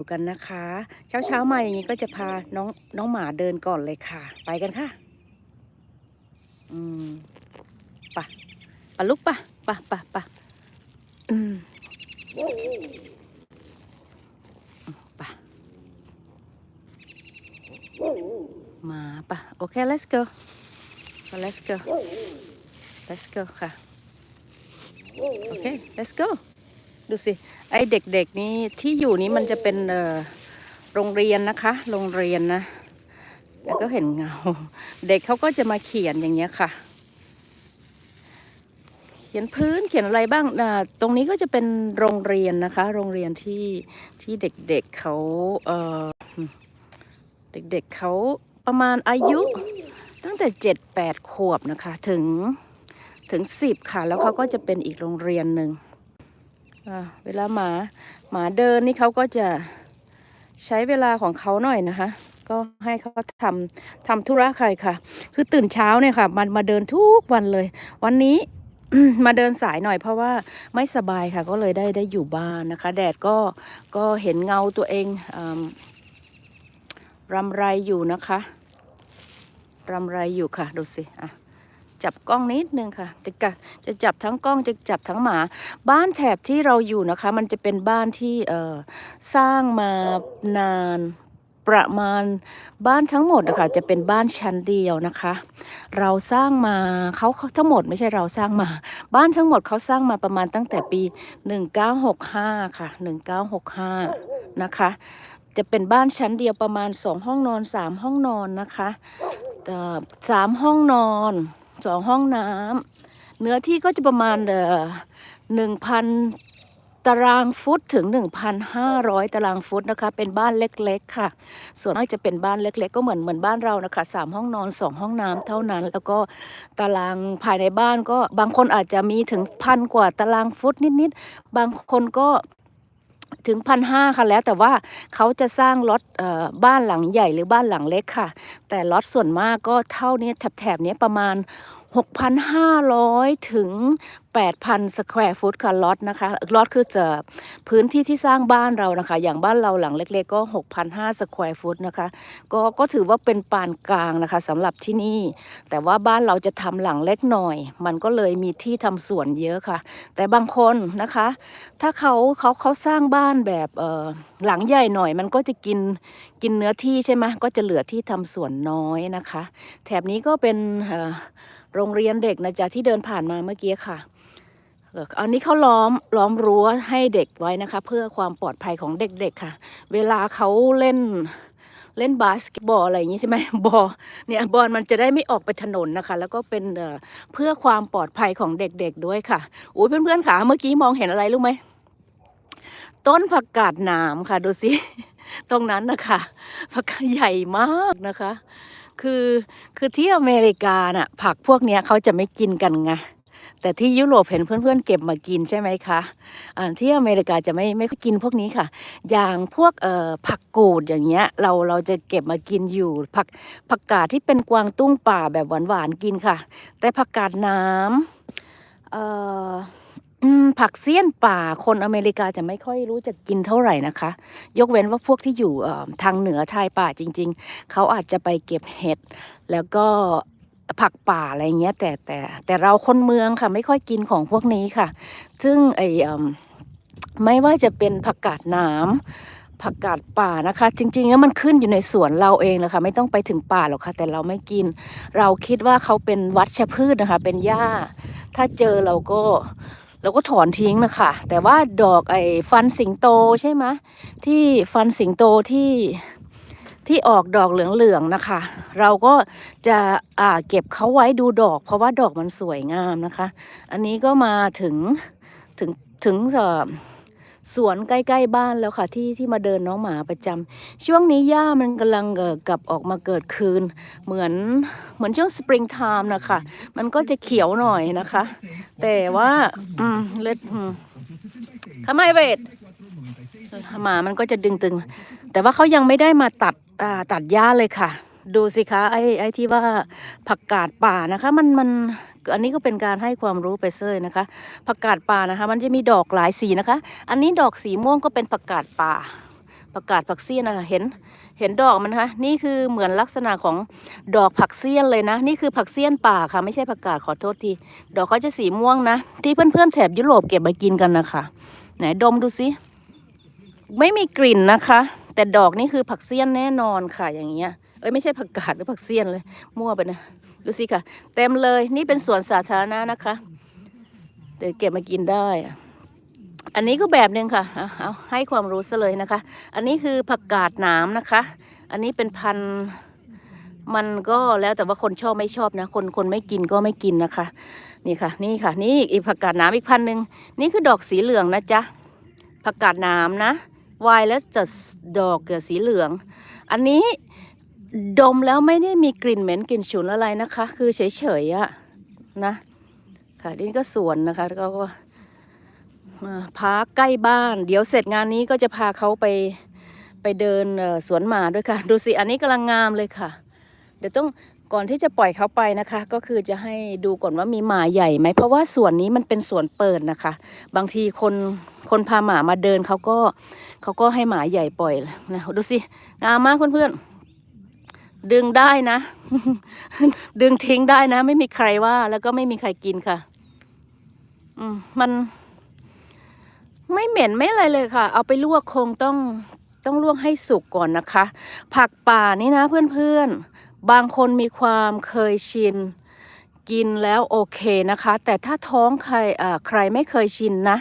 ูกันนะคะ เช้าเช้าๆมาอย่างนี้ก็จะพาน้องน้องหมาเดินก่อนเลยค่ะ ไปกันค่ะ อืมปะปะลุกปะปะปะปะอืมปะมาปะโอเค let's go let's go let's go ค่ะ โอเค let's go ดูสิ ไอเด็กๆนี้ที่อยู่นี้มันจะเป็นโรงเรียนนะคะ โรงเรียนนะแล้วก็เห็นเงา เด็กเขาก็จะมาเขียนอย่างเงี้ยค่ะ เขียนพื้นเขียนอะไรบ้างตรงนี้ก็จะเป็นโรงเรียนนะคะ โรงเรียนที่ที่เด็กๆเขาเออเด็กๆเขาประมาณอายุ ตั้งแต่เจ็ดแปดขวบนะคะ ถึงถึงสิบค่ะ แล้วเขาก็จะเป็นอีกโรงเรียนหนึ่ง เวลาหมาหมาเดินนี่เขาก็จะใช้เวลาของเขาหน่อยนะคะ ก็ให้เขาทำทำธุระใครค่ะ คือตื่นเช้าเนี่ยค่ะ มันมาเดินทุกวันเลย วันนี้มาเดินสายหน่อยเพราะว่าไม่สบายค่ะ ก็เลยได้ได้อยู่บ้านนะคะ แดดก็ก็เห็นเงาตัวเองอรำไรอยู่นะคะรำไรอยู่ค่ะ ดูสิอะ จับกล้องนิดนึงค่ะ จะกะจะจับทั้งกล้องจะจับทั้งหมา บ้านแถบที่เราอยู่นะคะ มันจะเป็นบ้านที่เอ่อสร้างมานานประมาณบ้านทั้งหมดนะคะจะเป็นบ้านชั้นเดียวนะคะ เราสร้างมาเขาทั้งหมดไม่ใช่เราสร้างมา บ้านทั้งหมดเขาสร้างมาประมาณตั้งแต่ปี 1965 ค่ะ 1965 นะคะ จะเป็นบ้านชั้นเดียวประมาณ 2 ห้องนอน 3 ห้องนอนนะคะสามห้องนอน 2ห้องน้ำเนื้อที่ก็จะประมาณเอ่อ1,000ตารางฟุตถึง 1,500 ตารางฟุตนะคะ เป็นบ้านเล็กๆ ค่ะ ส่วนมากจะเป็นบ้านเล็ก ๆ ก็เหมือนเหมือนบ้านเรานะคะสามห้องนอนสองห้องน้ำเท่านั้น แล้วก็ตารางภายในบ้านก็บางคนอาจจะมีถึงพันกว่าตารางฟุตนิดๆ บางคนก็ ถึงพันห้าค่ะแล้วแต่ว่าเขาจะสร้างล็อตบ้านหลังใหญ่หรือบ้านหลังเล็กค่ะ แต่ล็อตส่วนมากก็เท่านี้แถบๆนี้ประมาณ 6,500 ถึง 8,000 สแควร์ฟุตค่ะล็อตนะคะล็อตคือจะพื้นที่ที่สร้างบ้านเรานะคะ อย่างบ้านเราหลังเล็ก ๆ ก็ 6,500 สแควร์ฟุตนะคะก็ก็ถือว่าเป็นปานกลางนะคะสำหรับที่นี่ แต่ว่าบ้านเราจะทำหลังเล็กหน่อย มันก็เลยมีที่ทำสวนเยอะค่ะ แต่บางคนนะคะ ถ้าเขาเขาเขาสร้างบ้านแบบเอ่อหลังใหญ่หน่อย มันก็จะกินกินเนื้อที่ใช่ไหมก็จะเหลือที่ทำสวนน้อยนะคะ แถบนี้ก็เป็นเอ่อ โรงเรียนเด็กนะจ๊ะที่เดินผ่านมาเมื่อกี้ค่ะเอ่ออันนี้เขาล้อมล้อมรั้วให้เด็กไว้นะคะ เพื่อความปลอดภัยของเด็กๆค่ะ เวลาเขาเล่นเล่นบาสเกตบอลอะไรอย่างนี้ใช่ไหมบอลเนี่ยบอลมันจะได้ไม่ออกไปถนนนะคะ แล้วก็เป็นเอ่อเพื่อความปลอดภัยของเด็กๆด้วยค่ะอุ้ยเพื่อนๆค่ะเมื่อกี้มองเห็นอะไรรู้ไหมต้นผักกาดหนามค่ะดูสิตรงนั้นนะคะผักกาดใหญ่มากนะคะ คือคือที่อเมริกาน่ะผักพวกเนี้ยเขาจะไม่กินกันไงแต่ที่ยุโรปเห็นเพื่อนๆเก็บมากินใช่ไหมคะอ่าที่อเมริกาจะไม่ไม่ค่อยกินพวกนี้ค่ะ อย่างพวกเอ่อผักกูดอย่างเงี้ยเราเราจะเก็บมากินอยู่ผักผักกาดที่เป็นกวางตุ้งป่าแบบหวานๆกินค่ะ แต่ผักกาดน้ำเอืมผักเสี้ยนป่าคนอเมริกาจะไม่ค่อยรู้จะกินเท่าไหร่นะคะ ยกเว้นว่าพวกที่อยู่ทางเหนือชายป่าจริง ๆ เขาอาจจะไปเก็บเห็ด แล้วก็ผักป่าอะไรเงี้ย แต่แต่แต่เราคนเมืองค่ะ ไม่ค่อยกินของพวกนี้ค่ะ ซึ่งไอเอิ่มไม่ว่าจะเป็นผักกาดน้ำผักกาดป่านะคะ จริงๆแล้วมันขึ้นอยู่ในสวนเราเองนะคะ ไม่ต้องไปถึงป่าหรอกค่ะ แต่เราไม่กิน เราคิดว่าเขาเป็นวัชพืชนะคะ เป็นหญ้า ถ้าเจอเราก็ เราก็ถอนทิ้งนะคะ แต่ว่าดอกไอ้ฟันสิงโตใช่ไหมที่ฟันสิงโตที่ที่ออกดอกเหลืองๆนะคะ เราก็จะอ่าเก็บเขาไว้ดูดอก เพราะว่าดอกมันสวยงามนะคะ อันนี้ก็มาถึงถึงถึงเอ่อ สวนใกล้ๆบ้านแล้วค่ะที่ที่มาเดินน้องหมาประจำช่วงนี้หญ้ามันกำลังเกลับออกมาเกิดคืน เหมือนเหมือนช่วงสปริงไทม์นะคะมันก็จะเขียวหน่อยนะคะ แต่ว่าอืมเล็ดอืมทำไมเวทหมามันก็จะดึงตึง แต่ว่าเขายังไม่ได้มาตัดตัดหญ้าเลยค่ะ ดูสิคะไอ้ไอ้ที่ว่าผักกาดป่านะคะ มันมัน อันนี้ก็เป็นการให้ความรู้ไปเซยนะคะผักกาดป่านะคะ มันจะมีดอกหลายสีนะคะ อันนี้ดอกสีม่วงก็เป็นผักกาดป่าผักกาดผักเสี้ยนนะคะเห็นเห็นดอกมันนะคะนี่คือเหมือนลักษณะของดอกผักเสี้ยนเลยนะ นี่คือผักเสี้ยนป่าค่ะไม่ใช่ผักกาดขอโทษทีดอกเขาจะสีม่วงนะ ที่เพื่อนๆแถบยุโรปเก็บมากินกันนะคะไหนดมดูสิไม่มีกลิ่นนะคะ แต่ดอกนี่คือผักเสี้ยนแน่นอนค่ะอย่างเงี้ยเอ้ยไม่ใช่ผักกาดหรือผักเสี้ยนเลยมั่วไปนะ ดูสิค่ะ เต็มเลยนี่เป็นสวนสาธารณะนะคะเดี๋ยวเก็บมากินได้อะอันนี้ก็แบบหนึ่งค่ะเอาให้ความรู้ซะเลยนะคะ อันนี้คือผักกาดหนามนะคะ อันนี้เป็นพันมันก็แล้วแต่ว่าคนชอบไม่ชอบนะ คนคนไม่กินก็ไม่กินนะคะ นี่ค่ะ นี่ค่ะ นี่อีกผักกาดหนามอีกพันหนึ่งนี่คือดอกสีเหลืองนะจ๊ะผักกาดหนามนะวายแล้วจะดอกสีเหลือง อันนี้ ดมแล้วไม่ได้มีกลิ่นเหม็นกลิ่นฉุนอะไรนะคะ คือเฉยๆอะนะค่ะนี่ก็สวนนะคะแล้วก็ก็อ่าพาใกล้บ้าน เดี๋ยวเสร็จงานนี้ก็จะพาเขาไปไปเดินสวนหมาด้วยค่ะ ดูสิอันนี้กำลังงามเลยค่ะ เดี๋ยวต้องก่อนที่จะปล่อยเขาไปนะคะ ก็คือจะให้ดูก่อนว่ามีหมาใหญ่ไหมเพราะว่าสวนนี้มันเป็นสวนเปิดนะคะ บางทีคนคนพาหมามาเดินเขาก็เขาก็ให้หมาใหญ่ปล่อยนะดูสิงามมากเพื่อนๆ ดึงได้นะ ดึงทิ้งได้นะ ไม่มีใครว่า แล้วก็ไม่มีใครกินค่ะ อืมมันไม่เหม็นไม่อะไรเลยค่ะ เอาไปลวกคงต้องต้องลวกให้สุกก่อนนะคะ ผักป่านี่นะเพื่อนๆ บางคนมีความเคยชิน กินแล้วโอเคนะคะ แต่ถ้าท้องใครใครไม่เคยชินนะ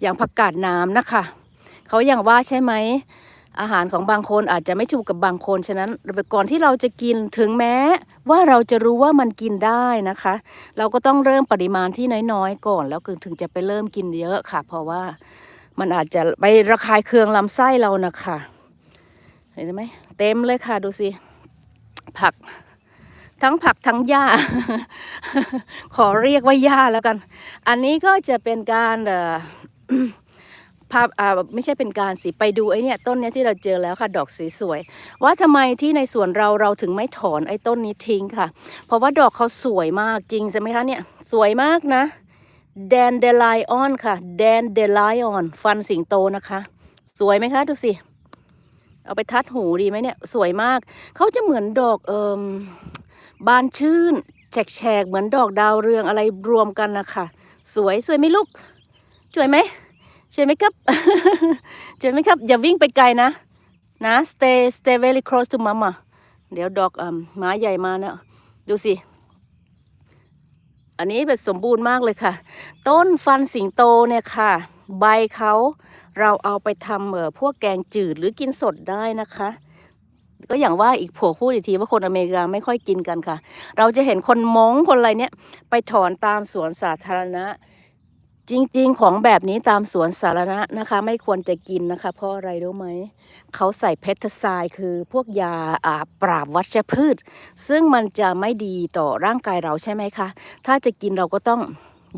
อย่างผักกาดน้ำนะคะ เขาอย่างว่าใช่ไหม อาหารของบางคนอาจจะไม่ถูกกับบางคน ฉะนั้นก่อนที่เราจะกินถึงแม้ ว่าเราจะรู้ว่ามันกินได้นะคะ เราก็ต้องเริ่มปริมาณที่น้อยๆก่อน แล้วถึงจะไปเริ่มกินเยอะค่ะ เพราะว่ามันอาจจะไประคายเคืองลำไส้เรานะคะเห็นไหมเต็มเลยค่ะดูสิผักทั้งผักทั้งหญ้า ขอเรียกว่าหญ้าแล้วกัน อันนี้ก็จะเป็นการ ภาพอ่าไม่ใช่เป็นการสิไปดูไอ้เนี่ยต้นเนี้ยที่เราเจอแล้วค่ะดอกสวยๆว่าทำไมที่ในสวนเราเราถึงไม่ถอนไอ้ต้นนี้ทิ้งค่ะ เพราะว่าดอกเขาสวยมากจริงใช่ไหมคะเนี่ยสวยมากนะแดนเดลไอออนค่ะแดนเดลไอออนฟันสิงโตนะคะ สวยไหมคะดูสิเอาไปทัดหูดีไหมเนี่ยสวยมากเขาจะเหมือนดอกเอิมบานชื่นแฉกๆเหมือนดอกดาวเรืองอะไรรวมกันนะคะสวยสวยไหมลูกสวยไหม ใช่ไหมครับใช่ไหมครับ อย่าวิ่งไปไกลนะนะ stay stay very close to mama เดี๋ยวดอกอ่าหมาใหญ่มาเนะดูสิ อันนี้แบบสมบูรณ์มากเลยค่ะ ต้นฟันสิงโตเนี่ยค่ะ ใบเขาเราเอาไปทำเอ่อพวกแกงจืดหรือกินสดได้นะคะ ก็อย่างว่าอีกผัวพูดอีกทีว่าคนอเมริกาไม่ค่อยกินกันค่ะ เราจะเห็นคนมงคนอะไรเนี่ย ไปถอนตามสวนสาธารณะ จริง ๆ ของแบบนี้ตามสวนสาธารณะนะคะ ไม่ควรจะกินนะคะ เพราะอะไรรู้ไหม เขาใส่เพสติไซด์คือพวกยาปราบวัชพืช ซึ่งมันจะไม่ดีต่อร่างกายเราใช่ไหมคะ ถ้าจะกินเราก็ต้อง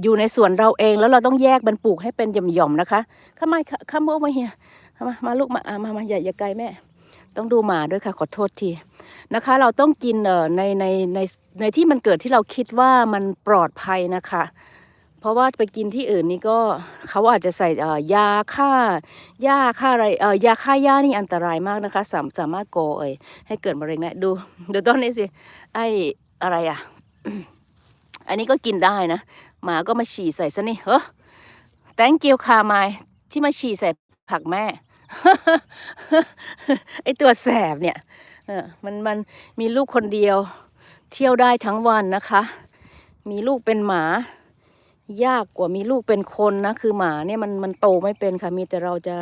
อยู่ในสวนเราเองแล้วเราต้องแยกมันปลูกให้เป็นหย่อมๆนะคะข้ามาข้ามโมมาเฮียมามาลูกมาอะมามาอย่าอย่าไกลแม่ ต้องดูหมาด้วยค่ะขอโทษทีนะคะ เราต้องกินในในในในที่มันเกิดที่เราคิดว่ามันปลอดภัยนะคะ เพราะว่าไปกินที่อื่นนี่ก็เขาอาจจะใส่ยาฆ่าหญ้าฆ่าอะไรยาฆ่าหญ้านี่อันตรายมากนะคะ สามสามารถโกเอยให้เกิดมะเร็งได้ดูดี๋ยวต้นนี้สิไออะไรอะ อันนี้ก็กินได้นะหมาก็มาฉี่ใส่ซะนี่เฮ้อ thank you ค่ะไมที่มาฉี่ใส่ผักแม่ไอตัวแสบเนี่ยมันมันมีลูกคนเดียว เที่ยวได้ทั้งวันนะคะ มีลูกเป็นหมา ยากกว่ามีลูกเป็นคนนะ คือหมาเนี่ยมันมันโตไม่เป็นค่ะ มีแต่เราจะ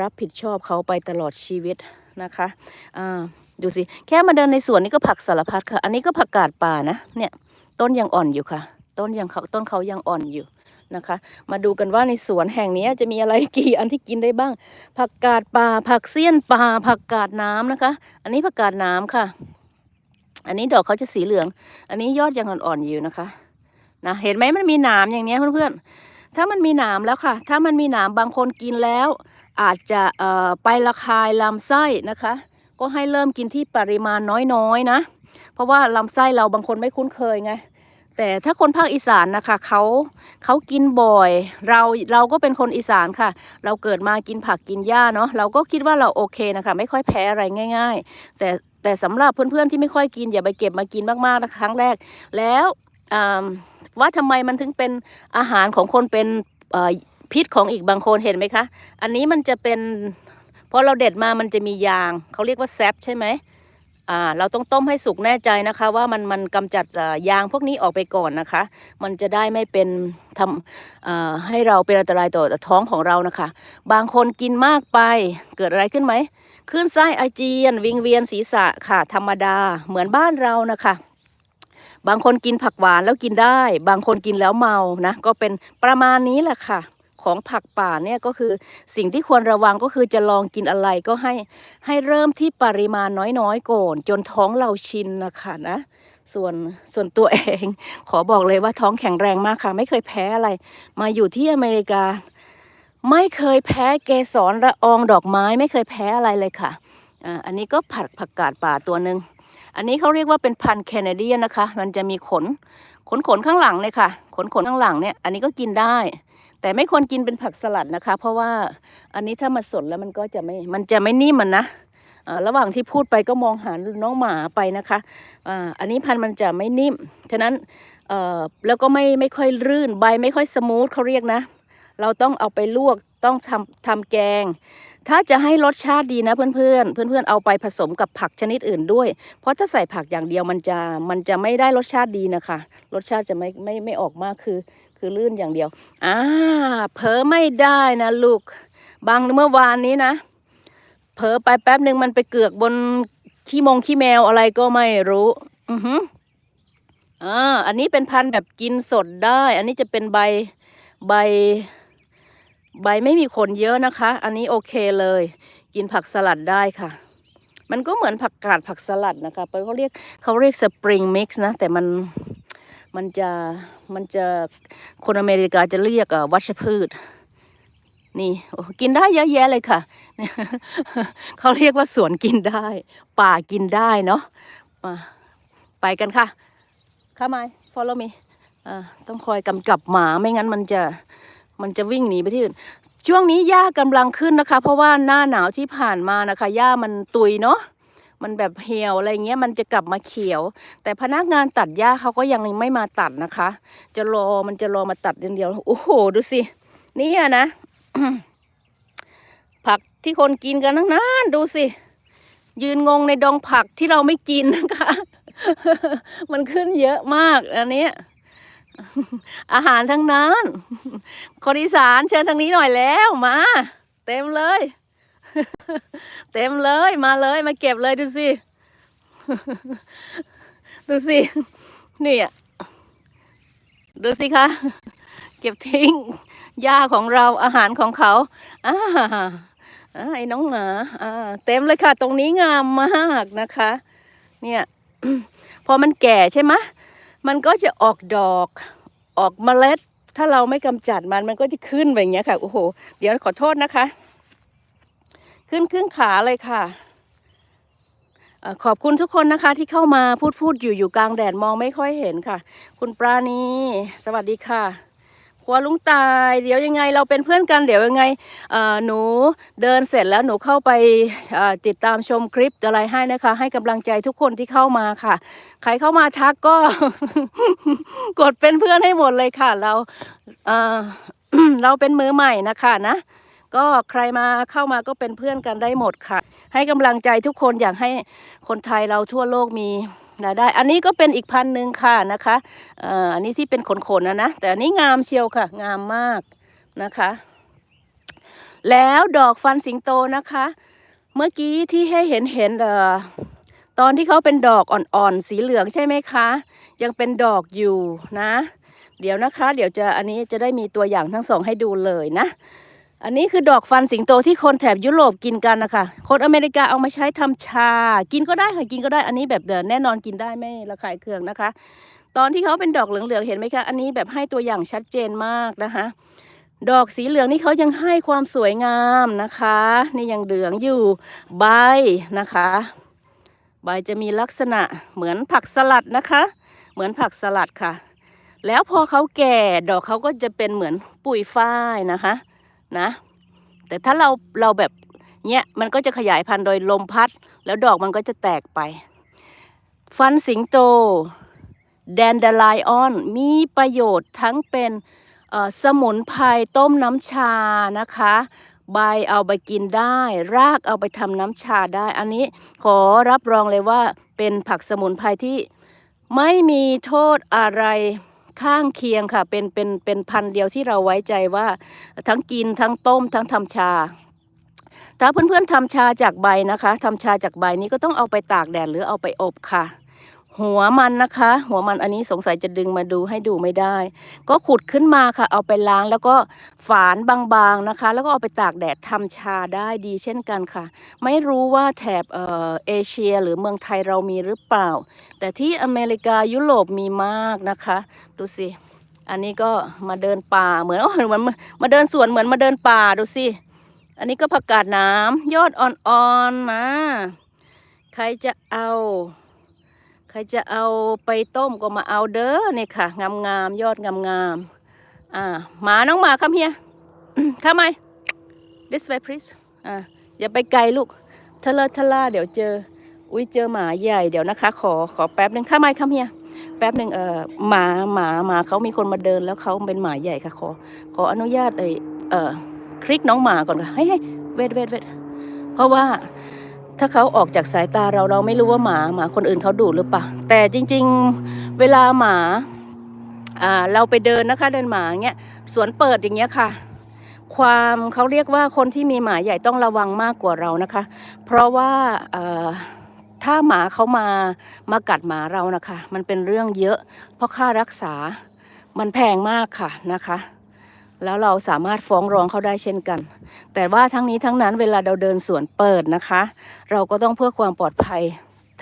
รับผิดชอบเขาไปตลอดชีวิตนะคะอ่าดูสิ แค่มาเดินในสวนนี่ก็ผักสารพัดค่ะ อันนี้ก็ผักกาดป่านะ เนี่ย ต้นยังอ่อนอยู่ค่ะ ต้นยังเขาต้นเขายังอ่อนอยู่นะคะ มาดูกันว่าในสวนแห่งนี้จะมีอะไรกี่อันที่กินได้บ้าง ผักกาดป่า ผักเสี้ยนป่า ผักกาดน้ำนะคะ อันนี้ผักกาดน้ำค่ะ อันนี้ดอกเขาจะสีเหลือง อันนี้ยอดยังอ่อนๆอยู่นะคะ นะเห็นไหมมันมีหนามอย่างเนี้ยเพื่อนๆถ้ามันมีหนามแล้วค่ะ ถ้ามันมีหนามบางคนกินแล้ว อาจจะไประคายลำไส้นะคะ ก็ให้เริ่มกินที่ปริมาณน้อยๆนะ เพราะว่าลำไส้เราบางคนไม่คุ้นเคยไงแต่ถ้าคนภาคอีสานนะคะเขาเขากินบ่อย เราเราก็เป็นคนอีสานค่ะ เราเกิดมากินผักกินหญ้าเนาะเราก็คิดว่าเราโอเคนะคะไม่ค่อยแพ้อะไรง่าย ๆ แต่แต่สำหรับเพื่อนๆที่ไม่ค่อยกินอย่าไปเก็บมากินมากๆนะคะครั้งแรกแล้วอ่า ว่าทำไมมันถึงเป็นอาหารของคนเป็นพิษของอีกบางคนเห็นไหมคะ อันนี้มันจะเป็นพอเราเด็ดมามันจะมียาง เขาเรียกว่าแซปใช่ไหมอ่าเราต้องต้มให้สุกแน่ใจนะคะ ว่ามันมันกำจัดยางพวกนี้ออกไปก่อนนะคะ มันจะได้ไม่เป็นทำให้เราเป็นอันตรายต่อท้องของเรานะคะ บางคนกินมากไปเกิดอะไรขึ้นไหมขึ้นไส้อาเจียน วิงเวียนศีรษะค่ะธรรมดาเหมือนบ้านเรานะคะ บางคนกินผักหวานแล้วกินได้ บางคนกินแล้วเมานะก็เป็นประมาณนี้แหละค่ะ ของผักป่าเนี่ยก็คือสิ่งที่ควรระวังก็คือจะลองกินอะไรก็ให้ให้เริ่มที่ปริมาณน้อยๆก่อนจนท้องเราชินนะคะนะส่วนส่วนตัวเอง ขอบอกเลยว่าท้องแข็งแรงมากค่ะ ไม่เคยแพ้อะไร มาอยู่ที่อเมริกา ไม่เคยแพ้เกสรละอองดอกไม้ ไม่เคยแพ้อะไรเลยค่ะอ่าอันนี้ก็ผักผักกาดป่าตัวหนึ่ง อันนี้เขาเรียกว่าเป็นพันธุ์แคนาเดียนนะคะ มันจะมีขน ขนขนข้างหลังเลยค่ะ ขนขนข้างหลังเนี่ย อันนี้ก็กินได้ แต่ไม่ควรกินเป็นผักสลัดนะคะ เพราะว่าอันนี้ถ้ามาสดแล้วมันก็จะไม่ มันจะไม่นิ่มมันนะระหว่างที่พูดไปก็มองหาน้องหมาไปนะคะอ่าอันนี้พันธุ์มันจะไม่นิ่ม ฉะนั้นแล้วก็ไม่ไม่ค่อยรื่นใบไม่ค่อยสมูทเขาเรียกนะ เราต้องเอาไปลวกต้องทำทำแกง ถ้าจะให้รสชาติดีนะเพื่อนเพื่อนเพื่อนเพื่อนเอาไปผสมกับผักชนิดอื่นด้วย เพราะถ้าใส่ผักอย่างเดียวมันจะมันจะไม่ได้รสชาติดีนะคะ รสชาติจะไม่ไม่ไม่ออกมากคือ คือลื่นอย่างเดียวอ่าเผลอไม่ได้นะลูก บางเมื่อวานนี้นะเผลอไปแป๊บหนึ่งมันไปเกือกบนขี้มงขี้แมวอะไรก็ไม่รู้ อือหืออ่าอันนี้เป็นพันธุ์แบบกินสดได้ อันนี้จะเป็นใบใบ ใบไม่มีขนเยอะนะคะ อันนี้โอเคเลย กินผักสลัดได้ค่ะ มันก็เหมือนผักกาดผักสลัดนะคะเขาเรียกเขาเรียกสปริงมิกซ์นะ แต่มันมันจะมันจะคนอเมริกาจะเรียกวัชพืช นี่กินได้เยอะแยะเลยค่ะ เขาเรียกว่าสวนกินได้ ป่ากินได้เนาะมาไปกันค่ะ ข้ามา follow me อ่าต้องคอยกำกับหมาไม่งั้นมันจะ มันจะวิ่งหนีไปที่อื่น ช่วงนี้หญ้ากำลังขึ้นนะคะ เพราะว่าหน้าหนาวที่ผ่านมานะคะหญ้ามันตุยเนาะมันแบบเหี่ยวอะไรเงี้ยมันจะกลับมาเขียว แต่พนักงานตัดหญ้าเขาก็ยังไม่มาตัดนะคะ จะรอมันจะรอมาตัดเดียวโอ้โหดูสินี่นะผักที่คนกินกันทั้งนั้นดูสิ ยืนงงในดองผักที่เราไม่กินนะคะ มันขึ้นเยอะมากอันนี้ อาหารทั้งนั้น คนอีสานเชิญทางนี้หน่อยแล้วมา เต็มเลย เต็มเลยมาเลยมาเก็บเลยดูสิดูสินี่ยดูสิคะเก็บทิ้งหญ้าของเราอาหารของเขาอ่าอ่าไอ้น้องหมาอ่าเต็มเลยค่ะ ตรงนี้งามมากนะคะ เนี่ย พอมันแก่ใช่ไหม มันก็จะออกดอกออกเมล็ด ถ้าเราไม่กำจัดมันมันก็จะขึ้นแบบนี้ค่ะโอ้โห เดี๋ยวขอโทษนะคะ ขึ้นครึ่งขาเลยค่ะขอบคุณทุกคนนะคะที่เข้ามาพูดพูดอยู่อยู่กลางแดดมองไม่ค่อยเห็นค่ะ คุณปราณีสวัสดีค่ะ ครัวลุงตายเดี๋ยวยังไงเราเป็นเพื่อนกันเดี๋ยวยังไงหนูเดินเสร็จแล้วหนูเข้าไปติดตามชมคลิปอะไรให้นะคะ ให้กำลังใจทุกคนที่เข้ามาค่ะ ใครเข้ามาทักก็ กดเป็นเพื่อนให้หมดเลยค่ะ เราเเราเป็นมือใหม่นะคะนะก็ใครมาเข้ามาก็เป็นเพื่อนกันได้หมดค่ะ ให้กำลังใจทุกคนอยากให้คนไทยเราทั่วโลกมี รายได้ อันนี้ก็เป็นอีกพันหนึ่งค่ะนะคะอ่ออันนี้ที่เป็นขนๆนะนะ แต่อันนี้งามเชียวค่ะ งามมากนะคะ แล้วดอกฟันสิงโตนะคะ เมื่อกี้ที่ให้เห็นเห็นเอ่อตอนที่เขาเป็นดอกอ่อนๆสีเหลืองใช่ไหมคะ ยังเป็นดอกอยู่นะ เดี๋ยวนะคะ เดี๋ยวจะอันนี้จะได้มีตัวอย่างทั้งสองให้ดูเลยนะ อันนี้คือดอกฟันสิงโตที่คนแถบยุโรปกินกันนะคะคนอเมริกาเอามาใช้ทำชา กินก็ได้ค่ะกินก็ได้ อันนี้แบบเดินแน่นอนกินได้ไม่ระคายเคืองนะคะ ตอนที่เขาเป็นดอกเหลืองๆเห็นไหมคะ อันนี้แบบให้ตัวอย่างชัดเจนมากนะคะ ดอกสีเหลืองนี่เขายังให้ความสวยงามนะคะ นี่ยังเหลืองอยู่ใบนะคะ ใบจะมีลักษณะเหมือนผักสลัดนะคะ เหมือนผักสลัดค่ะ แล้วพอเขาแก่ดอกเขาก็จะเป็นเหมือนปุ๋ยฝ้ายนะคะ นะ แต่ถ้าเราเราแบบเนี้ยมันก็จะขยายพันธุ์โดยลมพัด แล้วดอกมันก็จะแตกไป ฟันสิงโตแดนดาไลออนมีประโยชน์ทั้งเป็นสมุนไพรต้มน้ำชานะคะ ใบเอาไปกินได้ รากเอาไปทำน้ำชาได้ อันนี้ขอรับรองเลยว่าเป็นผักสมุนไพรที่ไม่มีโทษอะไร ข้างเคียงค่ะ เป็นเป็นเป็นพันเดียวที่เราไว้ใจว่า ทั้งกินทั้งต้มทั้งทำชา ถ้าเพื่อนๆทำชาจากใบนะคะทำชาจากใบนี้ก็ต้องเอาไปตากแดดหรือเอาไปอบค่ะ หัวมันนะคะ หัวมันอันนี้สงสัยจะดึงมาดูให้ดูไม่ได้ ก็ขุดขึ้นมาค่ะ เอาไปล้างแล้วก็ฝานบางๆนะคะ แล้วก็เอาไปตากแดดทำชาได้ดีเช่นกันค่ะ ไม่รู้ว่าแถบเออเอเชียหรือเมืองไทยเรามีหรือเปล่า แต่ที่อเมริกายุโรปมีมากนะคะ ดูสิ อันนี้ก็มาเดินป่าเหมือนเหมือนมาเดินสวนเหมือนมาเดินป่าดูสิ อันนี้ก็ผักกาดน้ำยอดอ่อนๆมาใครจะเอา ครจะเอาไปต้มก็มาเอาเด้อเนี่ยค่ะ งามๆยอดงามๆอ่าหมาน้องหมาคำเฮียข้าไหม this way please อ่าอย่าไปไกลลูกทะเลทะล่าเดี๋ยวเจอ อุ้ยเจอหมาใหญ่เดี๋ยวนะคะ ขอขอแป๊บหนึ่งข้าไหมคำเฮียแป๊บหนึ่งเอ่อหมาหมาหมาเขามีคนมาเดินแล้วเขาเป็นหมาใหญ่ค่ะขอขออนุญาตไอเออคลิกน้องหมาก่อนค่ะให้ให้เวทเวทเวทเพราะว่า ถ้าเขาออกจากสายตาเราเราไม่รู้ว่าหมาหมาคนอื่นเขาดุหรือเปล่าแต่จริง ๆเวลาหมาเราไปเดินนะคะเดินหมาเงี้ยสวนเปิดอย่างเงี้ยค่ะ ความเขาเรียกว่าคนที่มีหมาใหญ่ต้องระวังมากกว่าเรานะคะ เพราะว่าถ้าหมาเขามามากัดหมาเรานะคะ มันเป็นเรื่องเยอะ เพราะค่ารักษามันแพงมากค่ะนะคะ แล้วเราสามารถฟ้องร้องเขาได้เช่นกัน แต่ว่าทั้งนี้ทั้งนั้นเวลาเราเดินสวนเปิดนะคะ เราก็ต้องเพื่อความปลอดภัย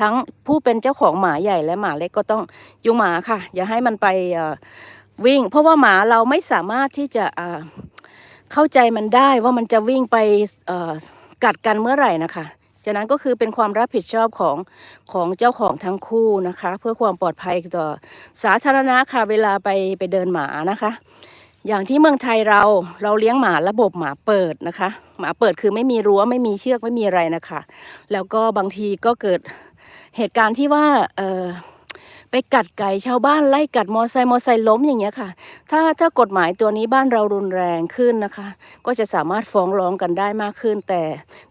ทั้งผู้เป็นเจ้าของหมาใหญ่และหมาเล็กก็ต้องจูงหมาค่ะ อย่าให้มันไปวิ่ง เพราะว่าหมาเราไม่สามารถที่จะเข้าใจมันได้ว่ามันจะวิ่งไปกัดกันเมื่อไหร่นะคะจากนั้นก็คือเป็นความรับผิดชอบของของเจ้าของทั้งคู่นะคะ เพื่อความปลอดภัยต่อสาธารณะค่ะเวลาไปไปเดินหมานะคะ อย่างที่เมืองไทยเราเราเลี้ยงหมาระบบหมาเปิดนะคะ หมาเปิดคือไม่มีรั้วไม่มีเชือกไม่มีอะไรนะคะ แล้วก็บางทีก็เกิดเหตุการณ์ที่ว่าเออไปกัดไก่ชาวบ้านไล่กัดมอไซค์มอไซค์ล้มอย่างเงี้ยค่ะ ถ้าถ้ากฎหมายตัวนี้บ้านเรารุนแรงขึ้นนะคะ ก็จะสามารถฟ้องร้องกันได้มากขึ้น แต่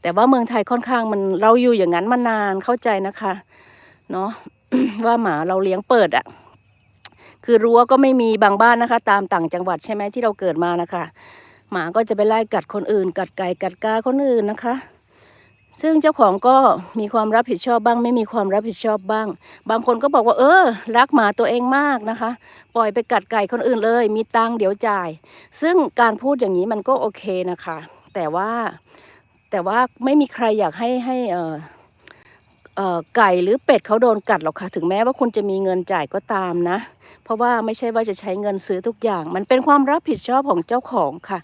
แต่ว่าเมืองไทยค่อนข้างมันเราอยู่อย่างนั้นมานานเข้าใจนะคะเนาะว่าหมาเราเลี้ยงเปิดอะ คือรั้วก็ไม่มีบางบ้านนะคะ ตามต่างจังหวัดใช่ไหมที่เราเกิดมานะคะ หมาก็จะไปไล่กัดคนอื่น กัดไก่กัดกาคนอื่นนะคะ ซึ่งเจ้าของก็มีความรับผิดชอบบ้าง ไม่มีความรับผิดชอบบ้าง บางคนก็บอกว่า เออ รักหมาตัวเองมากนะคะ ปล่อยไปกัดไก่คนอื่นเลย มีตังค์เดี๋ยวจ่าย ซึ่งการพูดอย่างนี้มันก็โอเคนะคะ แต่ว่าแต่ว่าไม่มีใครอยากให้ให้เออเอ่อ ไก่หรือเป็ดเขาโดนกัดหรอกค่ะ ถึงแม้ว่าคุณจะมีเงินจ่ายก็ตามนะ เพราะว่าไม่ใช่ว่าจะใช้เงินซื้อทุกอย่าง มันเป็นความรับผิดชอบของเจ้าของค่ะ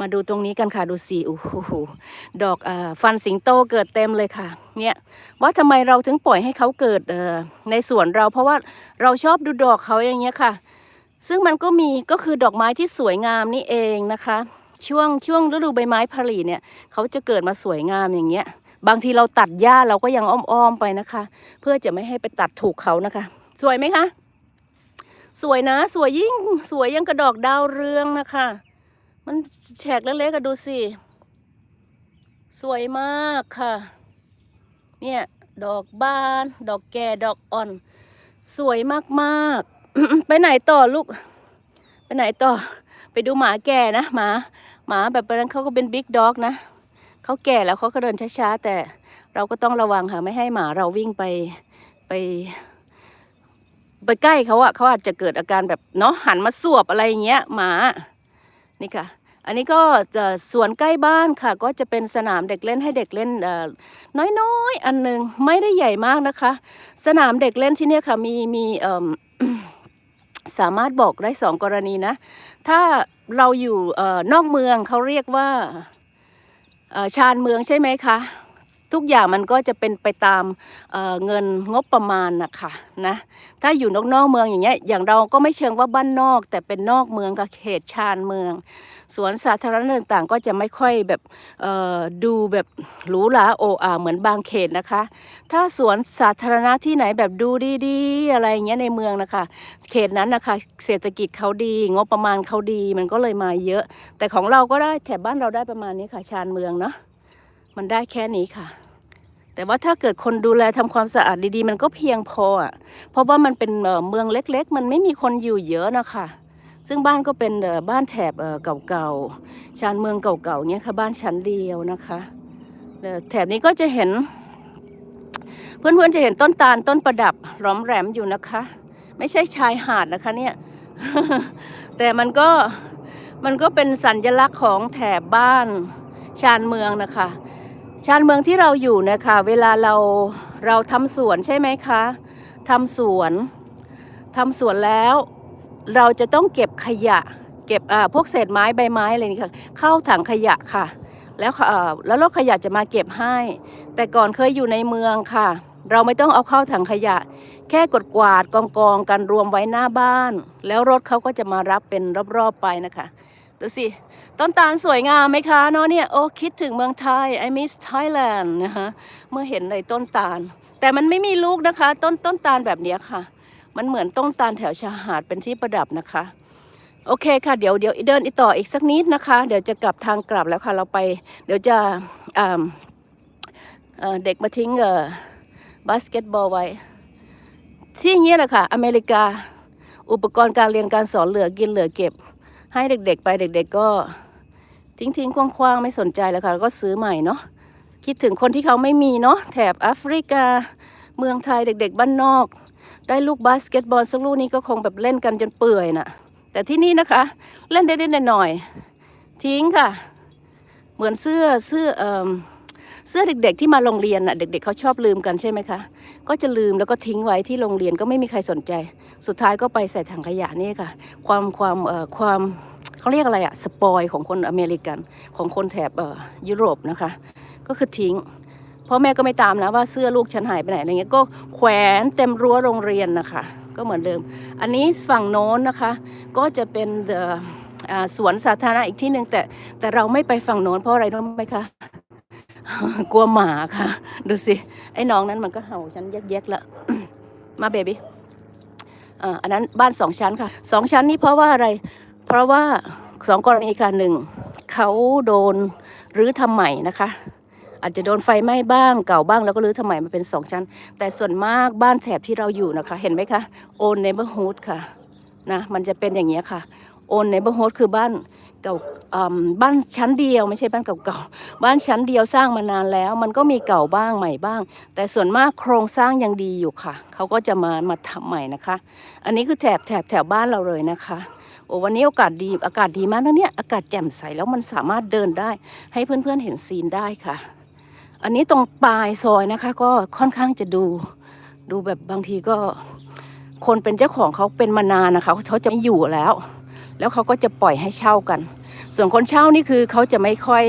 มาดูตรงนี้กันค่ะดูสิโอ้โหดอกอฟันสิงโตเกิดเต็มเลยค่ะ เนี่ยว่าทำไมเราถึงปล่อยให้เขาเกิดในสวนเรา เพราะว่าเราชอบดูดอกเขาอย่างเงี้ยค่ะ ซึ่งมันก็มีก็คือดอกไม้ที่สวยงามนี่เองนะคะ ช่วงช่วงฤดูใบไม้ผลิเนี่ยเขาจะเกิดมาสวยงามอย่างเงี้ย บางทีเราตัดหญ้าเราก็ยังอ้อมๆไปนะคะ เพื่อจะไม่ให้ไปตัดถูกเขานะคะ สวยไหมคะ สวยนะ สวยยิ่งสวยยังกระดอกดาวเรืองนะคะ มันแฉกเล็กๆก็ดูสิสวยมากค่ะ เนี่ยดอกบาน ดอกแก่ดอกอ่อน สวยมากๆ ไปไหนต่อลูก ไปไหนต่อ ไปดูหมาแก่นะหมา หมาแบบนั้นเขาก็เป็นบิ๊กด็อกนะ เขาแก่แล้วเขาก็เดินช้าๆ แต่เราก็ต้องระวังค่ะไม่ให้หมาเราวิ่งไปไป ไปใกล้เขาอะเขาอาจจะเกิดอาการแบบเนาะหันมาสวบอะไรอย่างเงี้ยหมานี่ค่ะ อันนี้ก็จะสวนใกล้บ้านค่ะ ก็จะเป็นสนามเด็กเล่นให้เด็กเล่นน้อยๆอันหนึงไม่ได้ใหญ่มากนะคะ สนามเด็กเล่นที่เนี่ยค่ะมีมีสามารถบอกได้สองกรณีนะ ถ้าเราอยู่ออนอกเมืองเขาเรียกว่า ชานเมืองใช่ไหมคะ ทุกอย่างมันก็จะเป็นไปตามเเงินงบประมาณนะคะนะถ้าอยู่นอกนอกเมืองอย่างเงี้ยอย่างเราก็ไม่เชิงว่าบ้านนอก แต่เป็นนอกเมืองกับเขตชานเมือง สวนสาธารณะต่างๆ ก็จะไม่ค่อยแบบดูแบบหรูหราโออาเหมือนบางเขตนะคะ ถ้าสวนสาธารณะที่ไหนแบบดูดีๆ อะไรอย่างเงี้ยในเมืองนะคะ เขตนั้นนะคะเศรษฐกิจเขาดีงบประมาณเขาดีมันก็เลยมาเยอะ แต่ของเราก็ได้แถบบ้านเราได้ประมาณนี้ค่ะชานเมืองเนาะมันได้แค่นี้ค่ะ แต่ว่าถ้าเกิดคนดูแลทำความสะอาดดีๆ มันก็เพียงพออะเพราะว่ามันเป็นเมืองเล็กๆ มันไม่มีคนอยู่เยอะนะคะซึ่งบ้านก็เป็นบ้านแถบเก่าๆชานเมืองเก่าๆเงี้ยค่ะบ้านชั้นเดียวนะคะแถบนี้ก็จะเห็น เพื่อนๆจะเห็นต้นตาลต้นประดับหล้อมแหลมอยู่นะคะ ไม่ใช่ชายหาดนะคะเนี่ยแต่มันก็มันก็เป็นสัญลักษณ์ของแถบบ้านชานเมืองนะคะ ชานเมืองที่เราอยู่นะคะ เวลาเราเราทำสวนใช่ไหมคะทำสวนทำสวนแล้ว เราจะต้องเก็บขยะ เก็บอ่าพวกเศษไม้ใบไม้อะไรนี่ค่ะ เข้าถังขยะค่ะ แล้วเอ่อแล้วรถขยะจะมาเก็บให้ แต่ก่อนเคยอยู่ในเมืองค่ะ เราไม่ต้องเอาเข้าถังขยะ แค่กดกวาดกองกองกันรวมไว้หน้าบ้าน แล้วรถเขาก็จะมารับเป็นรอบๆไปนะคะ ดูสิ ต้นตาลสวยงามไหมคะเนาะเนี่ย โอ้ คิดถึงเมืองไทย I miss Thailand นะคะเมื่อเห็นในต้นตาล แต่มันไม่มีลูกนะคะ ต้นต้นตาลแบบนี้ค่ะ มันเหมือนต้นตาลแถวชายหาดเป็นที่ประดับนะคะ โอเคค่ะ เดี๋ยวเดี๋ยวเดินอีกต่ออีกสักนิดนะคะ เดี๋ยวจะกลับทางกลับแล้วค่ะ เราไป เดี๋ยวจะเเด็กมาทิ้งเอ่อบาสเกตบอลไว้ ที่อย่างเงี้ยแหละค่ะ อเมริกา อุปกรณ์การเรียนการสอนเหลือกินเหลือเก็บ ให้เด็กๆไปเด็ก ๆ ก็ทิ้งๆคว้างๆไม่สนใจแล้วค่ะแล้วก็ซื้อใหม่เนาะคิดถึงคนที่เขาไม่มีเนาะแถบแอฟริกา เมืองไทยเด็ก ๆ บ้านนอก ได้ลูกบาสเกตบอลสักลูกนี้ก็คงแบบเล่นกันจนเปื่อยน่ะ แต่ที่นี่นะคะ เล่นได้ได้หน่อยๆทิ้งค่ะ เหมือนเสื้อเสื้อเอ่อ เสื้อเด็กๆที่มาโรงเรียนน่ะเด็กๆเขาชอบลืมกันใช่ไหมคะ ก็จะลืมแล้วก็ทิ้งไว้ที่โรงเรียนก็ไม่มีใครสนใจ สุดท้ายก็ไปใส่ถังขยะนี่ค่ะ ความความเอ่อความเขาเรียกอะไรอะสปอยของคนอเมริกันของคนแถบเอ่อยุโรปนะคะ ก็คือทิ้งพ่อแม่ก็ไม่ตามนะว่าเสื้อลูกฉันหายไปไหนอะไรเงี้ยก็แขวนเต็มรั้วโรงเรียนนะคะ ก็เหมือนเดิม อันนี้ฝั่งโน้นนะคะ ก็จะเป็นเอ่อสวนสาธารณะอีกที่หนึ่งแต่แต่เราไม่ไปฝั่งโน้นเพราะอะไรรู้ไหมคะ กลัวหมาค่ะ ดูสิ ไอ้น้องนั้นมันก็เห่าฉันแยกๆแล้วมาเบบี้อันนั้นบ้านสองชั้นค่ะสองชั้นนี่เพราะว่าอะไร เพราะว่าสองกรณีค่ะหนึ่งเขาโดนรื้อทำใหม่นะคะ อาจจะโดนไฟไหม้บ้างเก่าบ้างแล้วก็รื้อทำใหม่มาเป็นสองชั้น แต่ส่วนมากบ้านแถบที่เราอยู่นะคะ เห็นไหมคะโอนเนเบอร์ฮูดค่ะนะมันจะเป็นอย่างนี้ค่ะโอนเนเบอร์ฮูดคือบ้าน เก่าบ้านชั้นเดียวไม่ใช่บ้านเก่าๆ บ้านชั้นเดียวสร้างมานานแล้ว มันก็มีเก่าบ้างใหม่บ้าง แต่ส่วนมากโครงสร้างยังดีอยู่ค่ะ เขาก็จะมามาทำใหม่นะคะ อันนี้คือแถบแถบแถวบ้านเราเลยนะคะ โอ้วันนี้โอกาสดีอากาศดีมากนะเนี่ยอากาศแจ่มใสแล้วมันสามารถเดินได้ ให้เพื่อนๆเห็นซีนได้ค่ะ อันนี้ตรงปลายซอยนะคะ ก็ค่อนข้างจะดูดูแบบบางทีก็ คนเป็นเจ้าของเขาเป็นมานานนะคะเขาจะไม่อยู่แล้ว แล้วเขาก็จะปล่อยให้เช่ากัน ส่วนคนเช่านี่คือเขาจะไม่ค่อย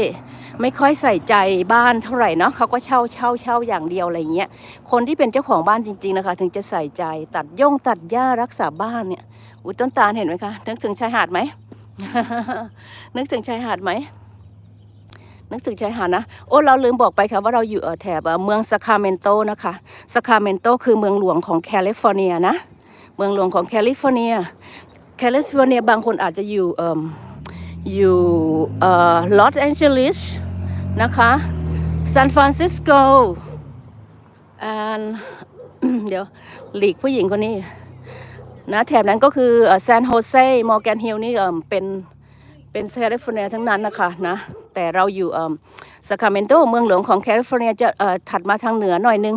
ไม่ค่อยใส่ใจบ้านเท่าไหร่เนาะเขาก็เช่าเช่าเช่าอย่างเดียวอะไรเงี้ยคนที่เป็นเจ้าของบ้านจริง ๆนะคะ ถึงจะใส่ใจตัดย่งตัดหญ้ารักษาบ้านเนี่ยอุ้ยต้นตาลเห็นไหมคะนึกถึงชายหาดไหมนึกถึงชายหาดไหมนึกถึงชายหาดนะโอ้เราลืมบอกไปค่ะว่าเราอยู่แถบเมืองซาคาเมนโตนะคะซาคาเมนโตคือเมืองหลวงของแคลิฟอร์เนียนะเมืองหลวงของแคลิฟอร์เนีย แคลิฟอร์เนียบางคนอาจจะอยู่ออยู่ลอสแอนเจลิสนะคะซานฟรานซิสโกเดี๋ยวหลีกผู้หญิงคนนี้นะแถบนั้นก็คือซานโฮเซมอร์แกนฮิลนี่เป็นเป็นแคลิฟอร์เนียทั้งนั้นนะคะนะแต่เราอยู่สคาเมนโตเมืองหลวงของแคลิฟอร์เนียจะถัดมาทางเหนือหน่อยนึง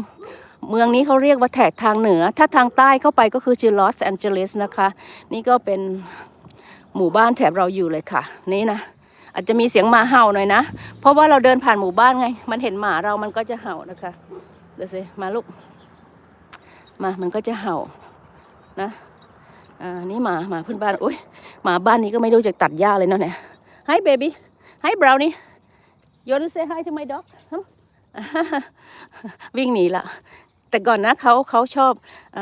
เมืองนี้เขาเรียกว่าแถบทางเหนือ ถ้าทางใต้เข้าไปก็คือชื่อลอสแอนเจลิสนะคะ นี่ก็เป็นหมู่บ้านแถบเราอยู่เลยค่ะ นี่นะ อาจจะมีเสียงหมาเห่าหน่อยนะ เพราะว่าเราเดินผ่านหมู่บ้านไง มันเห็นหมาเรามันก็จะเห่านะคะเดี๋ยวสิมาลูกมามันก็จะเห่านะอ่านี่หมาหมาเพื่อนบ้านโอ้ยหมาบ้านนี้ก็ไม่รู้จะตัดหญ้าเลยเนาะเนี่ย Hi baby Hi brownie You want to say hi to my dog huh? วิ่งหนีละ แต่ก่อนนะเขาเขาชอบอ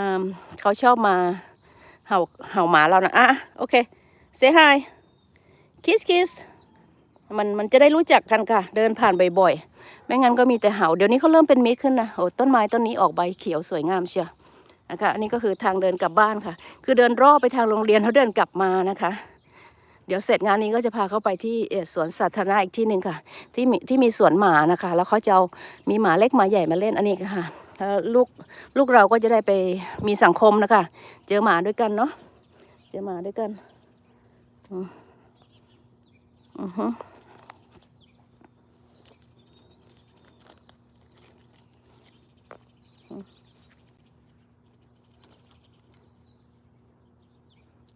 เขาชอบมาเห่าเห่าหมาเรานะอะโอเค say hi kiss kiss มันมันจะได้รู้จักกันค่ะ เดินผ่านบ่อยๆ ไม่งั้นก็มีแต่เห่า เดี๋ยวนี้เขาเริ่มเป็นมิตรขึ้นนะโอ้ต้นไม้ต้นนี้ออกใบเขียวสวยงามเชียวนะคะ อันนี้ก็คือทางเดินกลับบ้านค่ะ คือเดินรอบไปทางโรงเรียนเขาเดินกลับมานะคะ เดี๋ยวเสร็จงานนี้ก็จะพาเขาไปที่สวนสาธารณะอีกที่หนึ่งค่ะ ที่มีที่มีสวนหมานะคะ แล้วเขาจะเอามีหมาเล็กหมาใหญ่มาเล่นอันนี้ค่ะ ล้วลูกลูกเราก็จะได้ไปมีสังคมนะคะ เจอหมาด้วยกันเนาะเจอหมาด้วยกันอือฮึ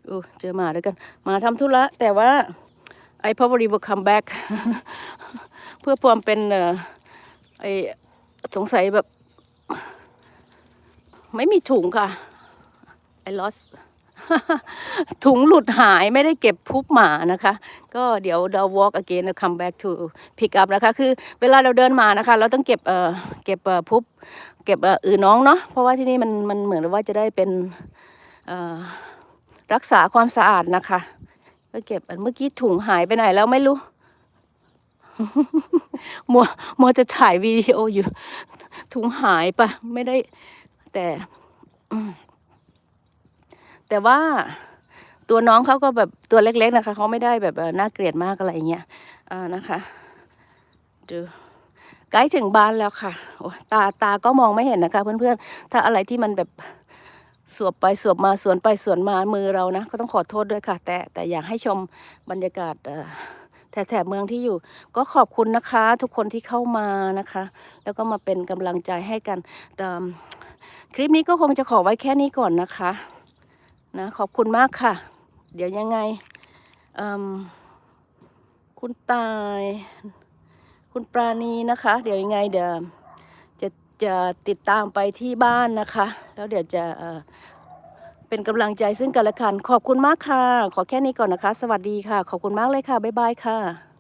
อู้เจอหมาด้วยกันหมาทำธุระแต่ว่า I probably will come back เพื่อความเป็นเอ่อไอสงสัยแบบ ไม่มีถุงค่ะ I lost ถุงหลุดหายไม่ได้เก็บพุบหมานะคะ ก็เดี๋ยวเรา walk again and come back to pick up นะคะ คือเวลาเราเดินมานะคะ เราต้องเก็บเอ่อเก็บเอ่อพุบเก็บเอ่ออือน้องเนาะเพราะว่าที่นี่มันมันเหมือนว่าจะได้เป็นเอ่อรักษาความสะอาดนะคะก็เก็บอันเมื่อกี้ถุงหายไปไหนแล้วไม่รู้มัวมัวจะถ่ายวิดีโออยู่ ถุงหายปะไม่ได้ แต่แต่ว่าตัวน้องเขาก็แบบตัวเล็ก ๆ นะคะเขาไม่ได้แบบน่าเกลียดมากอะไรอย่างเงี้ยอ่านะคะดูใกล้ถึงบ้านแล้วค่ะโอ้ตาตาก็มองไม่เห็นนะคะ เพื่อนๆ ถ้าอะไรที่มันแบบสวบไปสวบมาสวนไปสวนมามือเรานะ ก็ต้องขอโทษด้วยค่ะ แต่แต่อยากให้ชมบรรยากาศแถบเมืองที่อยู่ ก็ขอบคุณนะคะ ทุกคนที่เข้ามานะคะ แล้วก็มาเป็นกำลังใจให้กันแต่ คลิปนี้ก็คงจะขอไว้แค่นี้ก่อนนะคะนะขอบคุณมากค่ะ เดี๋ยวยังไงคุณตาย คุณปราณีนะคะ เดี๋ยวยังไงเดี๋ยวจะจะติดตามไปที่บ้านนะคะ แล้วเดี๋ยวจะเอ่อเป็นกำลังใจซึ่งกันและกัน ขอบคุณมากค่ะ ขอแค่นี้ก่อนนะคะ สวัสดีค่ะ ขอบคุณมากเลยค่ะ บ๊ายบายค่ะ